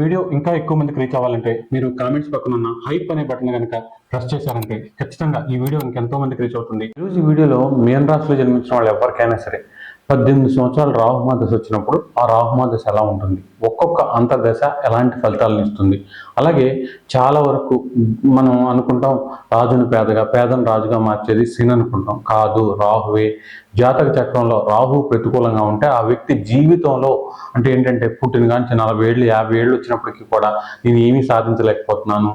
Video ఇంకా ఎక్కువ మందికి రీచ్ అవ్వాలంటే మీరు కామెంట్స్ పక్కన ఉన్న హైప్ అనే బటన్ కనుక ప్రెస్ చేశారంటే ఖచ్చితంగా ఈ వీడియో ఇంకెంతో మందికి రీచ్ అవుతుంది. ఈరోజు ఈ వీడియోలో మీన రాశిలో జన్మించిన వాళ్ళు ఎవరికైనా సరే పద్దెనిమిది సంవత్సరాలు రాహుమా దశ వచ్చినప్పుడు ఆ రాహుమా దశ ఎలా ఉంటుంది? ఒక్కొక్క అంతర్దశ ఎలాంటి ఫలితాలను ఇస్తుంది? అలాగే చాలా వరకు మనం అనుకుంటాం రాజును పేదగా పేదను రాజుగా మార్చేది శని అనుకుంటాం. కాదు రాహువే. జాతక చక్రంలో రాహు ప్రతికూలంగా ఉంటే ఆ వ్యక్తి జీవితంలో అంటే ఏంటంటే పుట్టిన కానీ నలభై ఏళ్ళు యాభై ఏళ్ళు వచ్చినప్పటికీ కూడా నేను ఏమీ సాధించలేకపోతున్నాను.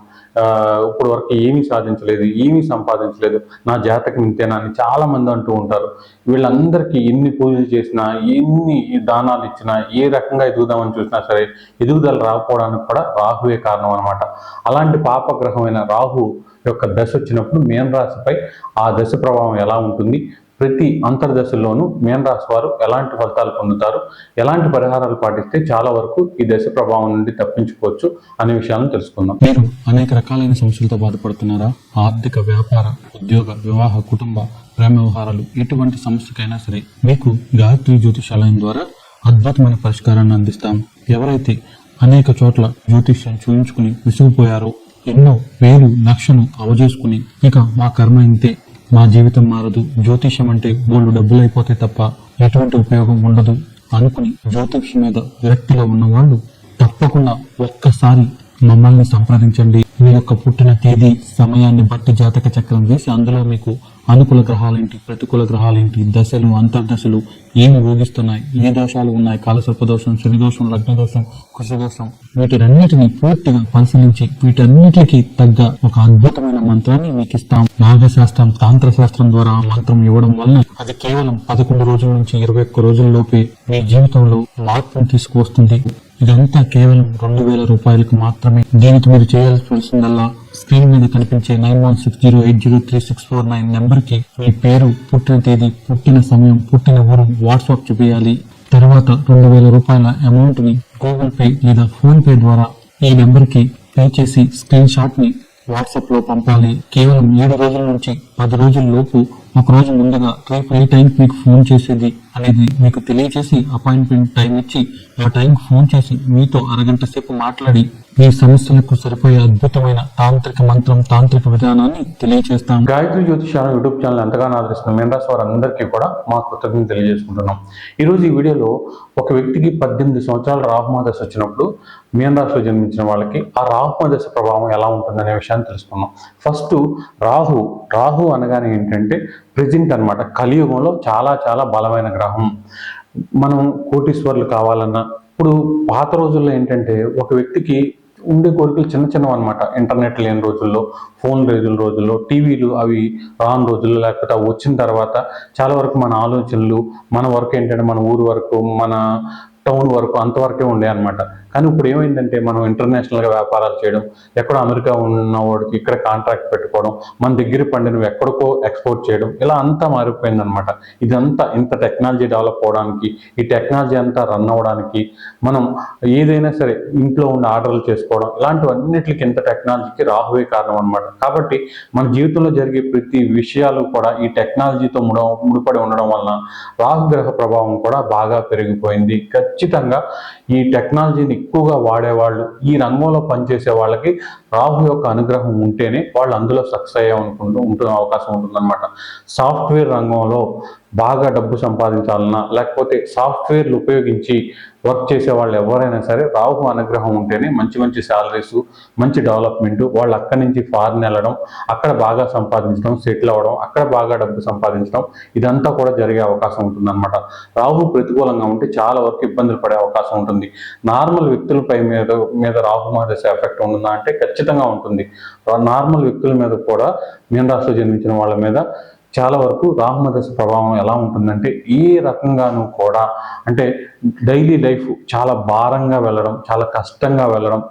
ఇప్పుడు వరకు ఏమీ సాధించలేదు ఏమీ సంపాదించలేదు. నా జాతకం ఇంతేనా అని చాలా మంది అంటూ ఉంటారు. వీళ్ళందరికీ ఎన్ని పూజలు చేసినా ఎన్ని దానాలు ఇచ్చినా ఏ రకంగా ఎదుగుదామని చూసినా సరే ఎదుగుదల రాకపోవడానికి కూడా రాహువే కారణం అనమాట అలాంటి పాపగ్రహమైన రాహు యొక్క దశ వచ్చినప్పుడు మేనరాశిపై ఆ దశ ప్రభావం ఎలా ఉంటుంది? ప్రతి అంతర్దశల్లోనూ మేన రాశి వారు ఎలాంటి ఫలితాలు పొందుతారు? ఎలాంటి పరిహారాలు పాటిస్తే చాలా వరకు ఈ దశ ప్రభావం నుండి తప్పించుకోవచ్చు అనే విషయాలను తెలుసుకుందాం. మీరు అనేక రకాలైన సమస్యలతో బాధపడుతున్నారా? ఆర్థిక వ్యాపార ఉద్యోగ వివాహ కుటుంబ ప్రేమ వ్యవహారాలు ఎటువంటి సమస్యకైనా సరే మీకు గాయత్రి జ్యోతిషాలయం ద్వారా అద్భుతమైన పరిష్కారాన్ని అందిస్తాం. ఎవరైతే అనేక చోట్ల జ్యోతిష్యాన్ని చూయించుకుని విసిగిపోయారో ఎన్నో వేలు లక్షలు అవజేసుకుని ఇక మా కర్మ ఇంతే. మా జీవితం మారదు. జ్యోతిష్యం అంటే బోళ్ళు డబ్బులైపోతే తప్ప ఎటువంటి ఉపయోగం ఉండదు అనుకుని జ్యోతిష్యం మీద విరక్తిలో ఉన్న వాళ్ళు తప్పకుండా ఒక్కసారి మమ్మల్ని సంప్రదించండి. మీ యొక్క పుట్టిన తేదీ సమయాన్ని బట్టి జాతక చక్రం వేసి అందులో మీకు అనుకూల గ్రహాలేంటి ప్రతికూల గ్రహాలేంటి దశలు అంతర్దశలు ఏమి ఊగిస్తున్నాయి ఏ దోషాలు ఉన్నాయి కాలసర్ప దోషం శని దోషం లగ్న దోషం వీటినన్నిటిని పూర్తిగా పరిశీలించి వీటన్నిటికీ తగ్గ ఒక అద్భుతమైన మంత్రాన్ని మీకు ఇస్తాం. నాగశాస్త్రం తాంత్ర శాస్త్రం ద్వారా మంత్రం ఇవ్వడం వల్ల అది కేవలం పదకొండు రోజుల నుంచి ఇరవై ఒక్క రోజుల్లోపే మీ జీవితంలో మార్పును తీసుకువస్తుంది. ఇదంతా కేవలం రెండు వేల రూపాయలకు మాత్రమే. దీనికి మీరు చేయాల్సిందల్లా స్క్రీన్ మీద కనిపించే nine one six zero eight zero three six four nine నెంబర్కి మీ పేరు పుట్టిన తేదీ పుట్టిన సమయం పుట్టిన ఊరు వాట్సాప్ చూపించాలి తర్వాత రెండు వేల రూపాయల అమౌంట్ని గూగుల్ పే లేదా ఫోన్ పే ద్వారా ఈ నెంబర్కి పే చేసి స్క్రీన్ షాట్ని వాట్సాప్లో పంపాలి. కేవలం ఏడు రోజుల నుంచి పది రోజుల లోపు ఒక రోజు ముందుగా రేపు ఏ టైంకి మీకు ఫోన్ చేసేది అనేది మీకు తెలియజేసి అపాయింట్మెంట్ టైం ఇచ్చి ఆ టైంకి ఫోన్ చేసి మీతో అరగంట సేపు మాట్లాడి మీ సమస్యలకు సరిపోయే అద్భుతమైన తాంత్రిక మంత్రం తాంత్రిక విధానాన్ని తెలియజేస్తాం గాయత్రి జ్యోతిషాల యూట్యూబ్ ఛానల్ ఎంతగానో ఆదరిస్తున్న మీనరాశి వారందరికీ కూడా మా కృతజ్ఞత తెలియజేసుకుంటున్నాం. ఈరోజు ఈ వీడియోలో ఒక వ్యక్తికి పద్దెనిమిది సంవత్సరాల రాహుమా దశ వచ్చినప్పుడు మీనరాశిలో జన్మించిన వాళ్ళకి ఆ రాహుమా దశ ప్రభావం ఎలా ఉంటుందనే విషయాన్ని తెలుసుకున్నాం ఫస్ట్ రాహు. రాహు అనగానే ఏంటంటే ప్రజెంట్ అనమాట కలియుగంలో చాలా చాలా బలమైన గ్రహం. మనం కోటీశ్వర్లు కావాలన్నా ఇప్పుడు పాత రోజుల్లో ఏంటంటే ఒక వ్యక్తికి ఉండే కోరికలు చిన్న చిన్నవి అనమాట ఇంటర్నెట్ లేని రోజుల్లో ఫోన్ లేని రోజుల్లో టీవీలు అవి రాని రోజుల్లో లేకపోతే అవి వచ్చిన తర్వాత చాలా వరకు మన ఆలోచనలు మన వర్క్ ఏంటంటే మన ఊరు వరకు మన టౌన్ వరకు అంతవరకే ఉండే అనమాట కానీ ఇప్పుడు ఏమైందంటే మనం ఇంటర్నేషనల్గా వ్యాపారాలు చేయడం ఎక్కడో అమెరికా ఉన్న వాడికి ఇక్కడ కాంట్రాక్ట్ పెట్టుకోవడం మన దగ్గర పండినవి ఎక్కడికో ఎక్స్పోర్ట్ చేయడం ఇలా అంతా మారిపోయింది అనమాట ఇదంతా ఇంత టెక్నాలజీ డెవలప్ అవడానికి ఈ టెక్నాలజీ అంతా రన్ అవ్వడానికి మనం ఏదైనా సరే ఇంట్లో ఉండి ఆర్డర్లు చేసుకోవడం ఇలాంటివన్నిటికి ఇంత టెక్నాలజీకి రాహువే కారణం అనమాట కాబట్టి మన జీవితంలో జరిగే ప్రతి విషయాలు కూడా ఈ టెక్నాలజీతో ముడ ముడిపడి ఉండడం వలన రాహుగ్రహ ప్రభావం కూడా బాగా పెరిగిపోయింది. ఖచ్చితంగా ఈ టెక్నాలజీని ఎక్కువగా వాడేవాళ్ళు ఈ రంగంలో పనిచేసే వాళ్ళకి రాహు యొక్క అనుగ్రహం ఉంటేనే వాళ్ళు అందులో సక్సెస్ అయ్యే అనుకుంటూ ఉంటున్న అవకాశం ఉంటుందన్నమాట. సాఫ్ట్వేర్ రంగంలో బాగా డబ్బు సంపాదించాలన్నా లేకపోతే సాఫ్ట్వేర్లు ఉపయోగించి వర్క్ చేసే వాళ్ళు ఎవరైనా సరే రాహు అనుగ్రహం ఉంటేనే మంచి మంచి శాలరీస్ మంచి డెవలప్మెంట్ వాళ్ళు అక్కడి నుంచి ఫారిన్ వెళ్ళడం అక్కడ బాగా సంపాదించడం సెటిల్ అవ్వడం అక్కడ బాగా డబ్బు సంపాదించడం ఇదంతా కూడా జరిగే అవకాశం ఉంటుందన్నమాట. రాహు ప్రతికూలంగా ఉంటే చాలా వరకు ఇబ్బందులు పడే అవకాశం ఉంటుంది. నార్మల్ వ్యక్తులపై మీద మీద రాహు మహదశ ఎఫెక్ట్ ఉంటుందా అంటే ఖచ్చితంగా ఉంటుంది. నార్మల్ వ్యక్తుల మీద కూడా మీనరాశిలో జన్మించిన వాళ్ళ మీద చాలా వరకు రాహుమదశ ప్రభావం ఎలా ఉంటుందంటే ఏ రకంగానూ కూడా. అంటే డైలీ లైఫ్ చాలా భారంగా వెళ్ళడం చాలా కష్టంగా వెళ్ళడం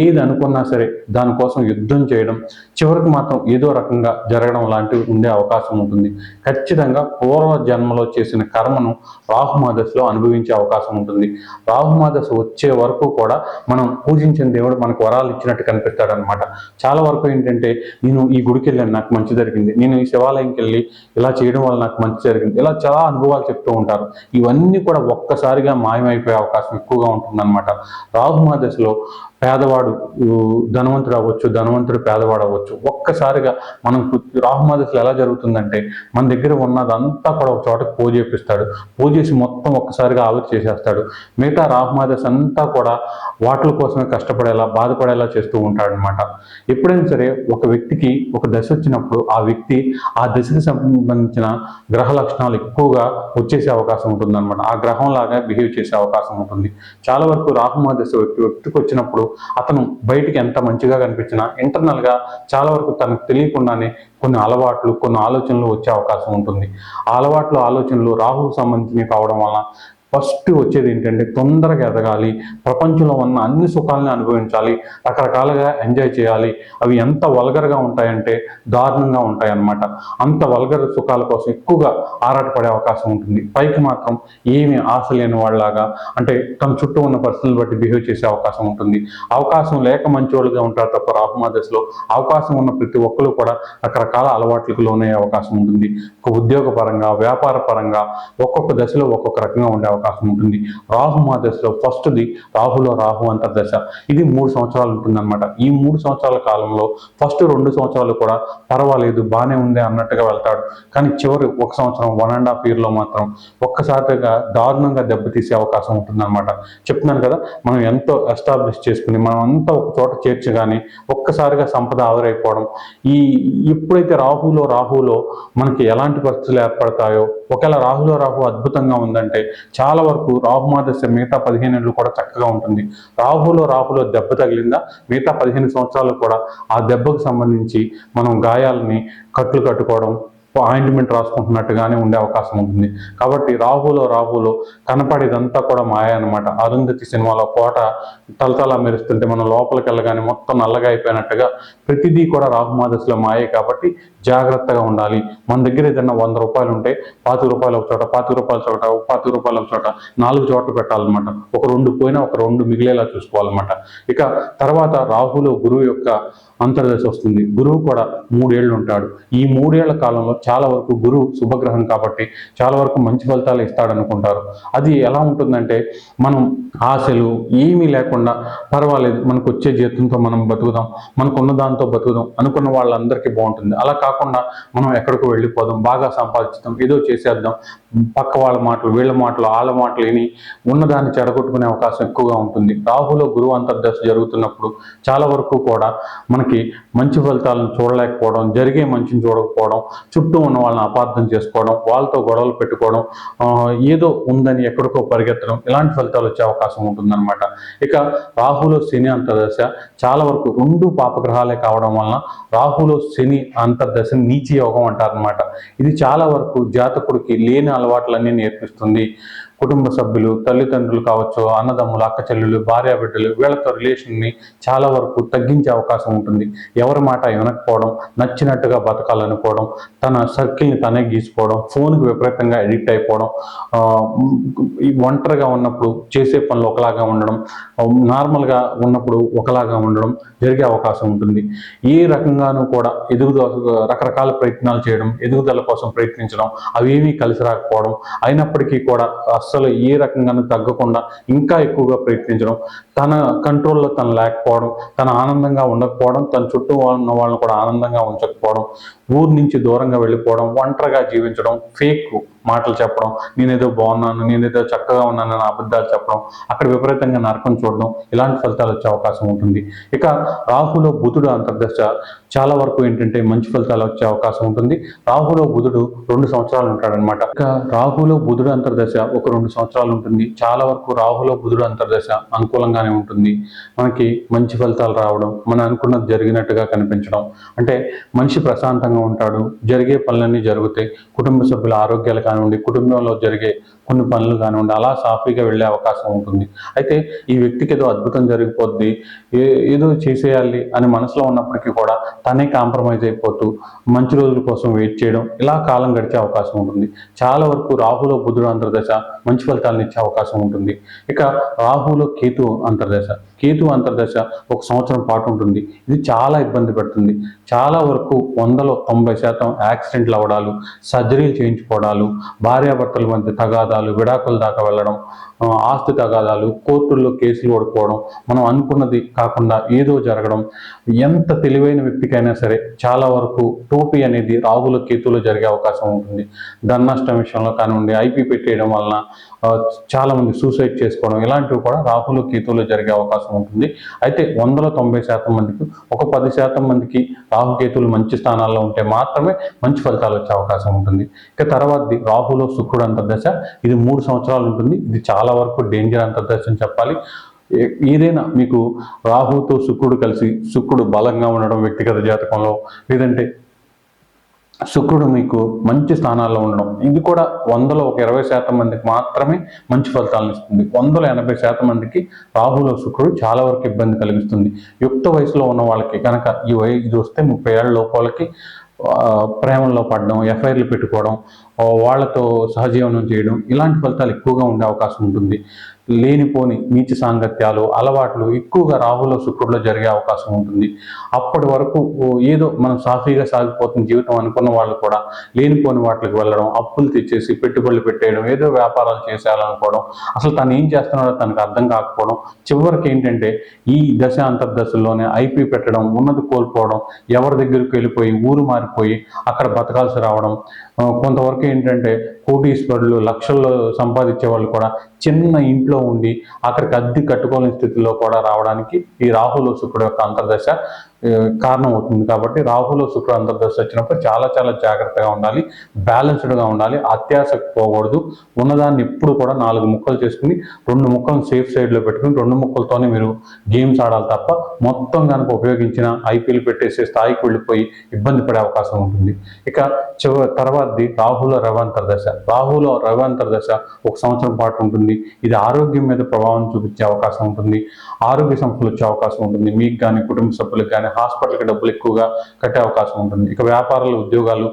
ఏది అనుకున్నా సరే దానికోసం యుద్ధం చేయడం చివరికి మాత్రం ఏదో రకంగా జరగడం లాంటివి ఉండే అవకాశం ఉంటుంది. ఖచ్చితంగా పూర్వ జన్మలో చేసిన కర్మను రాహుమాదశలో అనుభవించే అవకాశం ఉంటుంది. రాహుమాదశ వచ్చే వరకు కూడా మనం పూజించిన దేవుడు మనకు వరాలు ఇచ్చినట్టు కనిపిస్తాడు అనమాట చాలా వరకు ఏంటంటే నేను ఈ గుడికి వెళ్ళాను నాకు మంచి జరిగింది. నేను ఈ శివాలయంకి వెళ్ళి ఇలా చేయడం వల్ల నాకు మంచి జరిగింది. ఇలా చాలా అనుభవాలు చెప్తూ ఉంటారు. ఇవన్నీ కూడా ఒక్కసారిగా మాయమైపోయే అవకాశం ఎక్కువగా ఉంటుందన్నమాట. రాహుమా దశలో పేదవాడు ధనవంతుడు అవ్వచ్చు ధనవంతుడు పేదవాడు అవ్వచ్చు. ఒక్కసారిగా మనం రాహుమాదశలు ఎలా జరుగుతుందంటే మన దగ్గర ఉన్నదంతా కూడా ఒక చోటకి పూజ చేపిస్తాడు. పూజ చేసి మొత్తం ఒక్కసారిగా ఆవిరి చేసేస్తాడు. మిగతా రాహుమాదశ అంతా కూడా వాటిల కోసమే కష్టపడేలా బాధపడేలా చేస్తూ ఉంటాడు అనమాట ఎప్పుడైనా సరే ఒక వ్యక్తికి ఒక దశ వచ్చినప్పుడు ఆ వ్యక్తి ఆ దశకి సంబంధించిన గ్రహ లక్షణాలు ఎక్కువగా వచ్చేసే అవకాశం ఉంటుంది అనమాట ఆ గ్రహం లాగా బిహేవ్ చేసే అవకాశం ఉంటుంది. చాలా వరకు రాహుమాదశ వ్యక్తి వ్యక్తికి వచ్చినప్పుడు అతను బయటికి ఎంత మంచిగా కనిపించినా ఇంటర్నల్గా చాలా వరకు తనకు తెలియకుండానే కొన్ని అలవాట్లు కొన్ని ఆలోచనలు వచ్చే అవకాశం ఉంటుంది. ఆ అలవాట్లు ఆలోచనలు రాహుకు సంబంధించినవి కావడం వలన ఫస్ట్ వచ్చేది ఏంటంటే తొందరగా ఎదగాలి ప్రపంచంలో ఉన్న అన్ని సుఖాలను అనుభవించాలి రకరకాలుగా ఎంజాయ్ చేయాలి. అవి ఎంత వల్గర్గా ఉంటాయంటే దారుణంగా ఉంటాయి అన్నమాట అంత వల్గర్ సుఖాల కోసం ఎక్కువగా ఆరాటపడే అవకాశం ఉంటుంది. పైకి మాత్రం ఏమీ ఆశ లేని వాళ్ళలాగా అంటే తన చుట్టూ ఉన్న పరిస్థితులను బట్టి బిహేవ్ చేసే అవకాశం ఉంటుంది. అవకాశం లేక మంచోళ్ళుగా ఉంటారు తప్ప రాహుమా దశలో అవకాశం ఉన్న ప్రతి ఒక్కరు కూడా రకరకాల అలవాట్లకు లోనయ్యే అవకాశం ఉంటుంది. ఒక ఉద్యోగ పరంగా వ్యాపార పరంగా ఒక్కొక్క దశలో ఒక్కొక్క రకంగా ఉండే అవకాశం అవకాశం ఉంటుంది. రాహు మా దశలో ఫస్ట్ది రాహులో రాహు అంతర్దశ. ఇది మూడు సంవత్సరాలు ఉంటుందన్నమాట. ఈ మూడు సంవత్సరాల కాలంలో ఫస్ట్ రెండు సంవత్సరాలు కూడా పర్వాలేదు బాగానే ఉంది అన్నట్టుగా వెళ్తాడు. కానీ చివరి ఒక సంవత్సరం వన్ అండ్ హాఫ్ ఇయర్లో మాత్రం ఒక్కసారిగా దారుణంగా దెబ్బతీసే అవకాశం ఉంటుందన్నమాట. చెప్తున్నాను కదా మనం ఎంతో ఎస్టాబ్లిష్ చేసుకుని మనం అంతా ఒక చోట చేర్చగానే ఒక్కసారిగా సంపద ఆవిరైపోవడం. ఈ ఎప్పుడైతే రాహులో రాహులో మనకి ఎలాంటి పరిస్థితులు ఏర్పడతాయో ఒకవేళ రాహులో రాహు అద్భుతంగా ఉందంటే చాలా వరకు రాహు రాహుమాదశ మిగతా పదిహేను ఏళ్ళు కూడా చక్కగా ఉంటుంది. రాహులో రాహులో దెబ్బ తగిలిందా? మిగతా పదిహేను సంవత్సరాలు కూడా ఆ దెబ్బకు సంబంధించి మనం గాయాలని కట్లు కట్టుకోవడం ఆయింట్మెంట్ రాసుకుంటున్నట్టుగానే ఉండే అవకాశం ఉంటుంది. కాబట్టి రాహులో రాహులో కనపడేదంతా కూడా మాయ అనమాట అరుంధతి సినిమాలో కోట తలతలా మెరుస్తుంటే మనం లోపలికి వెళ్ళగానే మొత్తం నల్లగా అయిపోయినట్టుగా ప్రతిదీ కూడా రాహుమాదశలో మాయే కాబట్టి జాగ్రత్తగా ఉండాలి. మన దగ్గర ఏదైనా వంద రూపాయలు ఉంటే పాతిక రూపాయలు ఒక చోట పాతిక రూపాయల చోట ఒక పాతిక రూపాయలు ఒక చోట నాలుగు చోట్ల పెట్టాలన్నమాట. ఒక రెండు పోయినా ఒక రెండు మిగిలేలా చూసుకోవాలన్నమాట. ఇక తర్వాత రాహులో గురువు యొక్క అంతర్దశ వస్తుంది. గురువు కూడా మూడేళ్ళు ఉంటాడు. ఈ మూడేళ్ళ కాలంలో చాలా వరకు గురువు శుభగ్రహం కాబట్టి చాలా వరకు మంచి ఫలితాలు ఇస్తాడు అనుకుంటారు అది ఎలా ఉంటుందంటే మనం ఆశలు ఏమీ లేకుండా పర్వాలేదు మనకు వచ్చే జీతంతో మనం బతుకుదాం మనకున్న దాంతో బతుకుదాం అనుకున్న వాళ్ళందరికీ బాగుంటుంది. అలా కాకుండా మనం ఎక్కడికో వెళ్ళిపోదాం బాగా సంపాదించుదాం ఏదో చేసేద్దాం పక్క వాళ్ళ మాటలు వీళ్ళ మాటలు వాళ్ళ మాటలు విని ఉన్నదాన్ని చెడగొట్టుకునే అవకాశం ఎక్కువగా ఉంటుంది. రాహులో గురువు అంతర్దశ జరుగుతున్నప్పుడు చాలా వరకు కూడా మనకి మంచి ఫలితాలను చూడలేకపోవడం జరిగే మంచిని చూడకపోవడం చుట్టూ ఉన్న వాళ్ళని అపార్థం చేసుకోవడం వాళ్ళతో గొడవలు పెట్టుకోవడం ఏదో ఉందని ఎక్కడికో పరిగెత్తడం ఇలాంటి ఫలితాలు వచ్చే అవకాశం ఉంటుందన్నమాట. ఇక రాహులో శని అంతర్దశ చాలా వరకు రెండు పాపగ్రహాలే కావడం వలన రాహులో శని అంతర్దశ నీచి యోగం అంటారనమాట ఇది చాలా వరకు జాతకుడికి లేని అలవాట్లన్నీ నేర్పిస్తుంది. కుటుంబ సభ్యులు తల్లిదండ్రులు కావచ్చు అన్నదమ్ములు అక్క చెల్లెలు భార్యాబిడ్డలు వీళ్ళతో రిలేషన్ని చాలా వరకు తగ్గించే అవకాశం ఉంటుంది. ఎవరి మాట వినకపోవడం నచ్చినట్టుగా బతకాలనుకోవడం తన సర్కిల్ని తనే గీసుకోవడం ఫోన్కి విపరీతంగా ఎడిక్ట్ అయిపోవడం ఒంటరిగా ఉన్నప్పుడు చేసే పనులు ఒకలాగా ఉండడం నార్మల్గా ఉన్నప్పుడు ఒకలాగా ఉండడం జరిగే అవకాశం ఉంటుంది. ఏ రకంగానూ కూడా ఎదుగుదల రకరకాల ప్రయత్నాలు చేయడం ఎదుగుదల కోసం ప్రయత్నించడం అవేమీ కలిసి రాకపోవడం అయినప్పటికీ కూడా అస్సలు ఏ రకంగానూ తగ్గకుండా ఇంకా ఎక్కువగా ప్రయత్నించడం తన కంట్రోల్లో తను లేకపోవడం తన ఆనందంగా ఉండకపోవడం తన చుట్టూ ఉన్న వాళ్ళని కూడా ఆనందంగా ఉంచకపోవడం ఊరు నుంచి దూరంగా వెళ్ళిపోవడం ఒంటరిగా జీవించడం ఫేక్ మాటలు చెప్పడం నేనేదో బాగున్నాను నేనేదో చక్కగా ఉన్నానని అబద్ధాలు చెప్పడం అక్కడ విపరీతంగా నరకం చూడడం ఇలాంటి ఫలితాలు వచ్చే అవకాశం ఉంటుంది. ఇక రాహులో బుధుడు అంతర్దశ చాలా వరకు ఏంటంటే మంచి ఫలితాలు వచ్చే అవకాశం ఉంటుంది. రాహులో బుధుడు రెండు సంవత్సరాలు ఉంటాడనమాట ఇక రాహులో బుధుడు అంతర్దశ ఒక రెండు సంవత్సరాలు ఉంటుంది. చాలా వరకు రాహులో బుధుడు అంతర్దశ అనుకూలంగానే ఉంటుంది. మనకి మంచి ఫలితాలు రావడం మనం అనుకున్నది జరిగినట్టుగా కనిపించడం. అంటే మనిషి ప్రశాంతంగా ఉంటాడు జరిగే పనులన్నీ జరుగుతాయి. కుటుంబ సభ్యుల ఆరోగ్యాలు కానివ్వండి కుటుంబంలో జరిగే కొన్ని పనులు కానివ్వండి అలా సాఫీగా వెళ్ళే అవకాశం ఉంటుంది. అయితే ఈ వ్యక్తికి ఏదో అద్భుతం జరిగిపోద్ది ఏ- ఏదో చేసేయాలి అని మనసులో ఉన్నప్పటికీ కూడా తనే కాంప్రమైజ్ అయిపోతూ మంచి రోజుల కోసం వెయిట్ చేయడం ఇలా కాలం గడిచే అవకాశం ఉంటుంది. చాలా వరకు రాహులో బుధుడు అంతర్దశ మంచి ఫలితాలను ఇచ్చే అవకాశం ఉంటుంది. ఇక రాహులో కేతు అంతర్దశ. కేతు అంతర్దశ ఒక సంవత్సరం పాటు ఉంటుంది. ఇది చాలా ఇబ్బంది పెడుతుంది. చాలా వరకు వందలో తొంభై శాతం యాక్సిడెంట్లు అవ్వడాలు సర్జరీలు చేయించుకోవడాలు భార్యాభర్తల మధ్య తగాదాలు విడాకుల దాకా వెళ్ళడం ఆస్తి తగాదాలు కోర్టుల్లో కేసులు ఓడిపోవడం మనం అనుకున్నది కాకుండా ఏదో జరగడం ఎంత తెలివైన వ్యక్తికైనా సరే చాలా వరకు టోపీ అనేది రాహుల కేతులో జరిగే అవకాశం ఉంటుంది. ధననష్టం విషయంలో కానివ్వండి ఐపీ పెట్టేయడం వలన చాలామంది చాలా మంది సూసైడ్ చేసుకోవడం ఇలాంటివి కూడా రాహుల కేతులో జరిగే అవకాశం ఉంటుంది. అయితే వందల తొంభై శాతం మందికి ఒక పది శాతం మందికి రాహుకేతులు మంచి స్థానాల్లో ఉంటే మాత్రమే మంచి ఫలితాలు వచ్చే అవకాశం ఉంటుంది. ఇక తర్వాతది రాహులో శుక్రుడు అంత దశ ఇది మూడు సంవత్సరాలు ఉంటుంది. ఇది చాలా చాలా వరకు డేంజర్ అంతర్దర్శనం చెప్పాలి. ఏదైనా మీకు రాహుతో శుక్రుడు కలిసి శుక్రుడు బలంగా ఉండడం వ్యక్తిగత జాతకంలో లేదంటే శుక్రుడు మీకు మంచి స్థానాల్లో ఉండడం ఇది కూడా వందలో ఒక ఇరవై శాతం మందికి మాత్రమే మంచి ఫలితాలను ఇస్తుంది. వందల ఎనభై శాతం మందికి రాహులో శుక్రుడు చాలా వరకు ఇబ్బంది కలిగిస్తుంది. యుక్త వయసులో ఉన్న వాళ్ళకి కనుక ఈ వయ ఇది వస్తే ముప్పై ఏళ్ళ లోపాలకి ప్రేమల్లో ప్రేమలో పడడం ఎఫ్ఐఆర్లు పెట్టుకోవడం వాళ్ళతో సహజీవనం చేయడం ఇలాంటి ఫలితాలు ఎక్కువగా ఉండే అవకాశం ఉంటుంది. లేనిపోని నీచ సాంగత్యాలు అలవాట్లు ఎక్కువగా రాహులో శుక్రుడిలో జరిగే అవకాశం ఉంటుంది. అప్పటి వరకు ఏదో మనం సాఫీగా సాగిపోతున్న జీవితం అనుకున్న వాళ్ళు కూడా లేనిపోని వాటికి వెళ్ళడం అప్పులు తెచ్చేసి పెట్టుబడులు పెట్టేయడం ఏదో వ్యాపారాలు చేసేయాలనుకోవడం అసలు తను ఏం చేస్తున్నాడో తనకు అర్థం కాకపోవడం చివరికి ఏంటంటే ఈ దశ అంతర్దశల్లోనే ఐపీ పెట్టడం ఉన్నది కోల్పోవడం ఎవరి దగ్గరికి వెళ్ళిపోయి ఊరు మారిపోయి అక్కడ బతకాల్సి రావడం కొంతవరకు ఏంటంటే కోటీశ్వరులు లక్షల్లో సంపాదించే వాళ్ళు కూడా చిన్న ఇంట్లో ఉండి అక్కడికి అద్దె కట్టుకోలేని స్థితిలో కూడా రావడానికి ఈ రాహుల శుక్రుడు యొక్క అంతర్దశ కారణం అవుతుంది కాబట్టి రాహుల శుక్రుడు అంతర్దశ వచ్చినప్పుడు చాలా చాలా జాగ్రత్తగా ఉండాలి. బ్యాలెన్స్డ్గా ఉండాలి. అత్యాసక్తి పోకూడదు. ఉన్నదాన్ని ఎప్పుడు కూడా నాలుగు ముక్కలు చేసుకుని రెండు ముక్కలను సేఫ్ సైడ్లో పెట్టుకుని రెండు ముక్కలతోనే మీరు గేమ్స్ ఆడాలి తప్ప మొత్తం కనుక ఉపయోగించిన ఐపీఎల్ పెట్టేసే స్థాయికి వెళ్ళిపోయి ఇబ్బంది పడే అవకాశం ఉంటుంది. ఇక చివ తర్వాతది రాహుల రవాంతర దశ రాహుల రవాంతర దశ ఒక సంవత్సరం పాటు ఉంటుంది. ఇది ఆరోగ్యం మీద ప్రభావం చూపించే అవకాశం ఉంటుంది. ఆరోగ్య సమస్యలు వచ్చే అవకాశం ఉంటుంది. మీకు కానీ కుటుంబ సభ్యులకు కానీ హాస్పిటల్కి డబ్బులు ఎక్కువగా కట్టే అవకాశం ఉంటుంది. ఇక వ్యాపారాలు ఉద్యోగాలు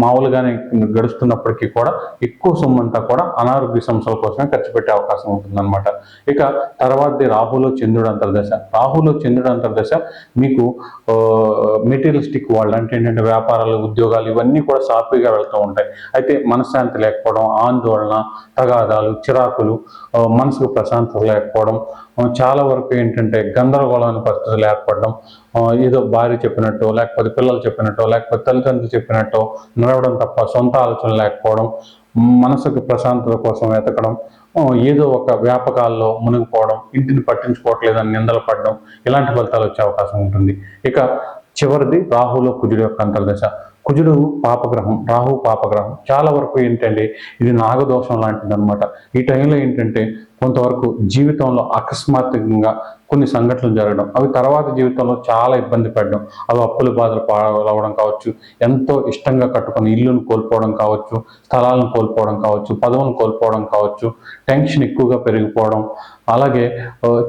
మామూలుగానే గడుస్తున్నప్పటికీ కూడా ఎక్కువ సొమ్ము అంతా కూడా అనారోగ్య సమస్యల కోసమే ఖర్చు పెట్టే అవకాశం ఉంటుందన్నమాట. ఇక తర్వాతది రాహులో చంద్రుడు అంతర్దశ. రాహులో చంద్రుడు అంతర్దశ మీకు మెటీరియలిస్టిక్ వాళ్ళు అంటే ఏంటంటే వ్యాపారాలు ఉద్యోగాలు ఇవన్నీ కూడా సాఫీగా వెళ్తూ ఉంటాయి. అయితే మనశ్శాంతి లేకపోవడం ఆందోళన తగాదాలు చిరాకులు మనసుకు ప్రశాంతత లేకపోవడం చాలా వరకు ఏంటంటే గందరగోళమైన పరిస్థితులు ఏర్పడడం ఏదో భార్య చెప్పినట్టు లేకపోతే పిల్లలు చెప్పినట్టు లేకపోతే తల్లిదండ్రులు చెప్పినట్టు నడవడం తప్ప సొంత ఆలోచన లేకపోవడం మనసుకు ప్రశాంతత కోసం వెతకడం ఏదో ఒక వ్యాపకాల్లో మునిగిపోవడం ఇంటిని పట్టించుకోవట్లేదని నిందలు పడడం ఇలాంటి ఫలితాలు వచ్చే అవకాశం ఉంటుంది. ఇక చివరిది రాహులో కుజుడు యొక్క అంతర్దశ. కుజుడు పాపగ్రహం రాహు పాపగ్రహం. చాలా వరకు ఏంటంటే ఇది నాగదోషం లాంటిది అనమాట ఈ టైంలో ఏంటంటే కొంతవరకు జీవితంలో అకస్మాత్తుగా కొన్ని సంఘటనలు జరగడం అవి తర్వాత జీవితంలో చాలా ఇబ్బంది పడడం అవి అప్పుల బాధలు పాలవడం కావచ్చు ఎంతో ఇష్టంగా కట్టుకుని ఇల్లును కోల్పోవడం కావచ్చు స్థలాలను కోల్పోవడం కావచ్చు పదవులను కోల్పోవడం కావచ్చు టెన్షన్ ఎక్కువగా పెరిగిపోవడం అలాగే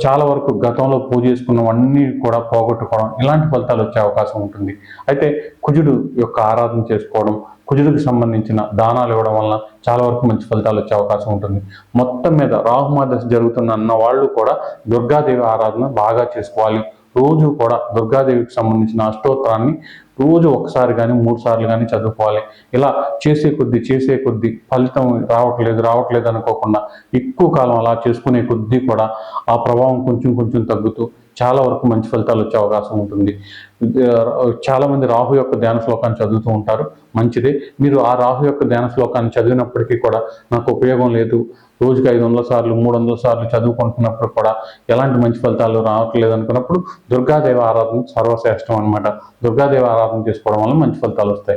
చాలా వరకు గతంలో పూజ చేసుకున్నవన్నీ కూడా పోగొట్టుకోవడం ఇలాంటి ఫలితాలు వచ్చే అవకాశం ఉంటుంది. అయితే కుజుడు యొక్క ఆరాధన చేసుకోవడం కుజుడికి సంబంధించిన దానాలు ఇవ్వడం వలన చాలా వరకు మంచి ఫలితాలు వచ్చే అవకాశం ఉంటుంది. మొత్తం మీద రాహుమాదశ జరుగుతున్న అన్న వాళ్ళు కూడా దుర్గాదేవి ఆరాధన బాగా చేసుకోవాలి. రోజు కూడా దుర్గాదేవికి సంబంధించిన అష్టోత్తరాన్ని రోజు ఒకసారి కానీ మూడు సార్లు కానీ చదువుకోవాలి. ఇలా చేసే కొద్ది చేసే కొద్ది ఫలితం రావట్లేదు రావట్లేదు అనుకోకుండా ఎక్కువ కాలం అలా చేసుకునే కొద్దీ కూడా ఆ ప్రభావం కొంచెం కొంచెం తగ్గుతూ చాలా వరకు మంచి ఫలితాలు వచ్చే అవకాశం ఉంటుంది. చాలామంది చాలా మంది రాహు యొక్క ధ్యాన శ్లోకాన్ని చదువుతూ ఉంటారు. మంచిదే. మీరు ఆ రాహు యొక్క ధ్యాన శ్లోకాన్ని చదివినప్పటికీ కూడా నాకు ఉపయోగం లేదు. రోజుకి ఐదు వందల సార్లు మూడు వందల సార్లు చదువుకుంటున్నప్పుడు కూడా ఎలాంటి మంచి ఫలితాలు రావట్లేదు అనుకున్నప్పుడు దుర్గాదేవ ఆరాధన సర్వశ్రేష్టం అనమాట దుర్గాదేవ ఆరాధన చేసుకోవడం వల్ల మంచి ఫలితాలు వస్తాయి.